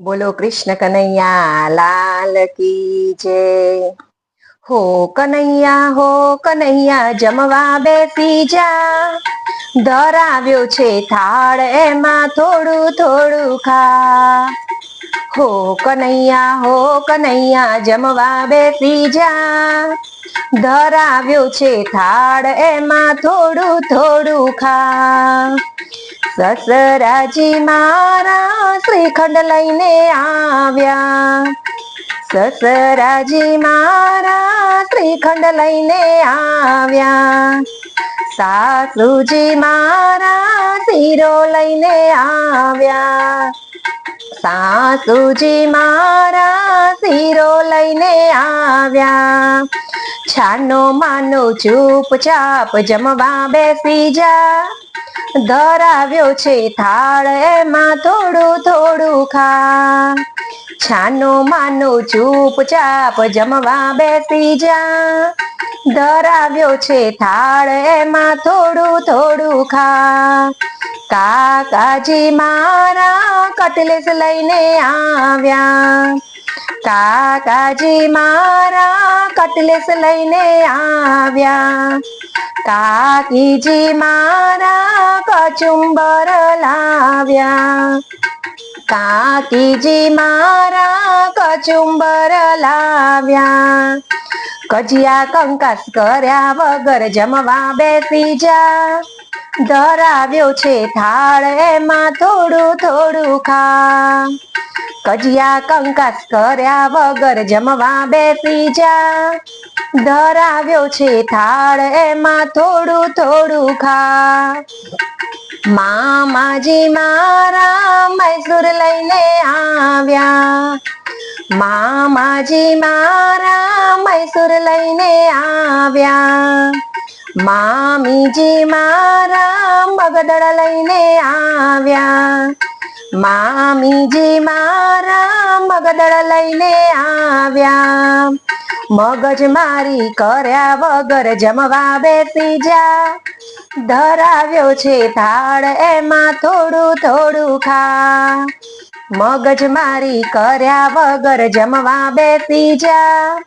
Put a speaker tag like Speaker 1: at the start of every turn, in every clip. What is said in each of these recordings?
Speaker 1: બોલો કૃષ્ણ કનૈયા, લાલ કી જય. હો કનૈયા હો કનૈયા, જમવા બેસી જા. ધરાવ્યો છે થાળ, એમાં થોડું થોડું ખા. હો કનૈયા હો કનૈયા, જમવા બેસી જા. ધરાવ્યો છે થાળ, એમાં થોડું થોડું ખા. સસરાજી મારા શ્રીખંડ લઈને આવ્યા. સસરાજી મારા શ્રીખંડ લઈને આવ્યા. સાસુજી મારા શીરો લઈને આવ્યા. સાસુજી મારા શીરો લઈને આવ્યા. છાનો માનો ચૂપચાપ જમવા બેસી જા. ધરાવ્યો છે થાળ, એમાં થોડું થોડું ખા. છાનો માનો ચૂપચાપ જમવા બેસી જા. ધરાવ્યો છે થાળ, એમાં થોડું થોડું ખા. કાકાજી મારા કટલેસ લઈને આવ્યા. કાકાજી મારા કટલેસ લઈને આવ્યા. કાકીજી મારા કચુંબર લાવ્યા. કાકીજી મારા કચુંબર લાવ્યા. કજિયા કંકાસ કર્યા વગર જમવા બેસી જા. ધરાવ્યો છે થાળ, એમાં થોડું થોડું ખા. કજિયા કંકાસ કર્યા વગર જમવા બેસી જા. ધરાવ્યો છે થાળ, એમાં થોડું થોડું ખા. મામાજી મારા મૈસૂર લઈને આવ્યા. મામાજી મારા મૈસૂર લઈને આવ્યા. મામીજી મારા મગદળ લઈને આવ્યા. મામીજી મારા મગદળ લઈને આવ્યા. મગજ મારી કર્યા વગર જમવા બેસી જા. ધરાવ્યો છે થાળ, એમાં થોડું થોડું ખા. મગજ મારી કર્યા વગર જમવા બેસી જા.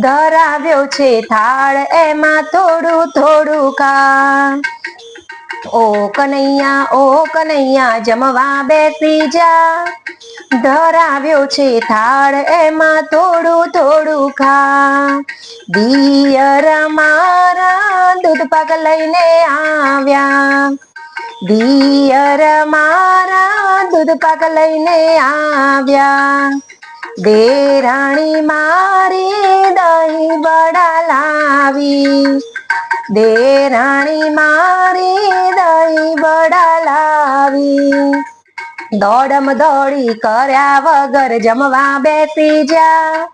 Speaker 1: ધરાવ્યો છે થાળ, એમાં થોડું થોડું ખા. ઓ કનૈયા ઓ કનૈયા, જમવા બેસી જા. ધરાવ્યો છે થાળ, એમાં થોડું થોડું ખા. દિયર મારા દૂધ પાક લઈને આવ્યા. દિયર મારા દૂધ પાક લઈને આવ્યા. દેરાણી મારી દહીં બડા લાવી. દેરાણી મારી દહીં બડા લાવી. દોડમ દોડી કર્યા વગર જમવા બેસી જા.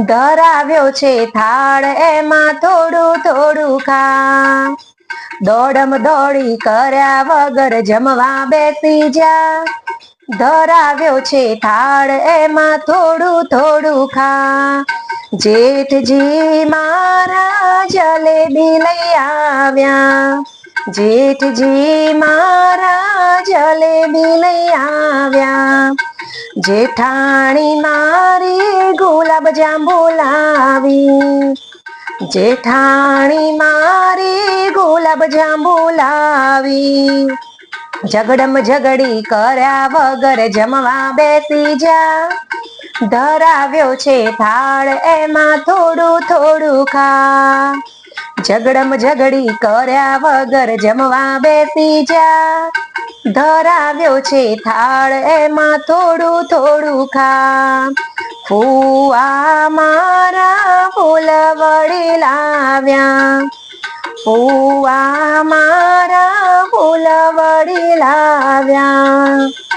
Speaker 1: ધરાવ્યો છે થાળ, એમાં થોડું થોડું ખા. દોડમ દોડી કર્યા વગર જમવા બેસી જા. ધરાવ્યો છે થાળ, એમાં થોડું થોડું ખા. જેઠજી મારા જલેબી લઈ આવ્યા જેઠજી મારા જલેબી લઈ આવ્યા જેઠાણી મારી ગુલાબ જાંબુ લાવી જેઠાણી મારી ગુલાબ જાંબુ લાવી ઝગડમ ઝગડી કર્યા વગર જમવા બેસી જા ધરાવ્યો છે થાળ, એમાં થોડું થોડું ખા. ઝગડમ ઝગડી કર્યા વગર જમવા બેસી જા. ધરાવ્યો છે થાળ, એમાં થોડું થોડું ખા. ફૂઆ મારા ફૂલ વળી લાવ્યા. ફૂઆ મારા ફૂલ વળી લાવ્યા.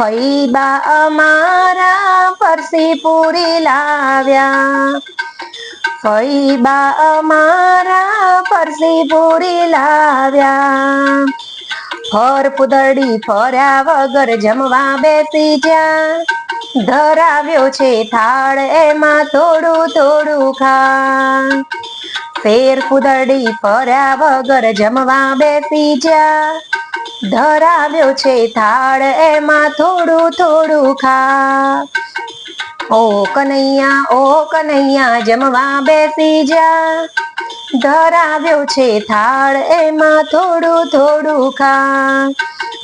Speaker 1: ફૈબા અમારા ફરસી પૂરી લાવ્યા. ફૈબા અમારા ફરસી પૂરી લાવ્યા. ફર પુદડી ફર્યા વગર જમવા બેસી જ્યાં ધરાવ્યો છે થાળ, એમાં થોડું થોડું ખા ફેર કુદરડી ફર્યા વગર જમવા બેસી જા ધરાવ્યો છે થાળ, એમાં થોડું થોડું ખા. ઓ કનૈયા ઓ કનૈયા, જમવા બેસી જા. ધરાવ્યો છે થાળ, એમાં થોડું થોડું ખા.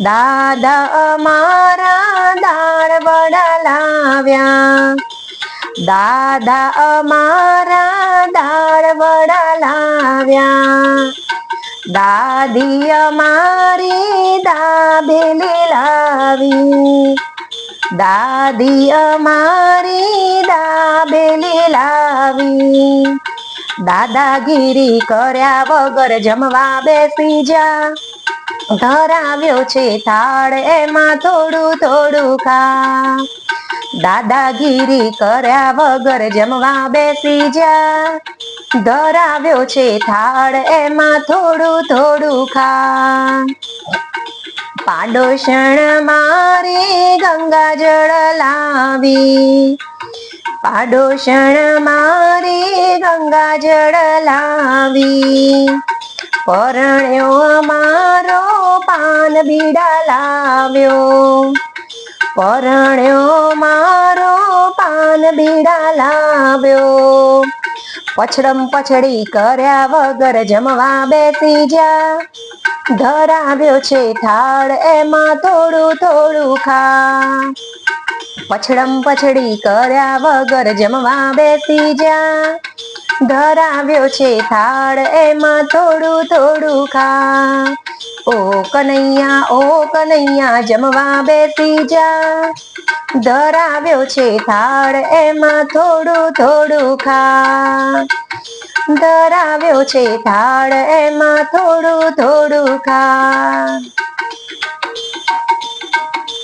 Speaker 1: દાદા અમારા દાળ વડા લાવ્યા. દાદા અમારા દાળ વડા લાવ્યા. દાદી અમારી દાબેલી લાવી. દાદી અમારી દાબેલી લાવી. દાદાગીરી કર્યા વગર જમવા બેસી જા. ધરાવ્યો છે, થાળ એમાં થોડું થોડું ખા. દાદાગીરી કર્યા વગર જમવા બેસી જા. ધરાવ્યો છે થાળ, એમાં થોડું થોડું ખા. પાડોશણ મારી ગંગા જળ લાવી. પાડોશણ મારી ગંગા જળ લાવી. પરણ્યો મારો પાન બીડા લાવ્યો. પરણ્યો મારો પાન બીડા લાવ્યો. પછડમ પછડી કર્યા વગર જમવા બેસી જા ધરાવ્યો છે થાળ, એમાં થોડું થોડું ખા. પછડમ પછડી કર્યા વગર જમવા બેસી જા ધરાવ્યો છે થાળ, એમાં થોડું થોડું ખા. ઓ કનૈયા ઓ કનૈયા, જમવા બેસી જા. ધરાવ્યો છે થાળ, એમાં થોડું થોડું ખા. ધરાવ્યો છે થાળ, એમાં થોડું થોડું ખા.